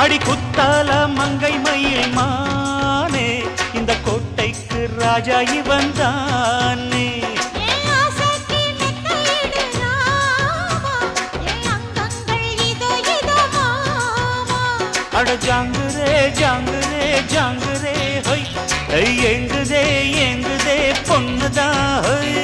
அடி குத்தால மங்கை மயில் மானே இந்த கோட்டைக்கு ராஜா இவன் தானே. அட ஜாங்குரே ஜாங்குரே ஜாங்குரே ஹொய் எங்குதே எங்குதே ஏங்குதே பொண்ணுதான் ஹொய்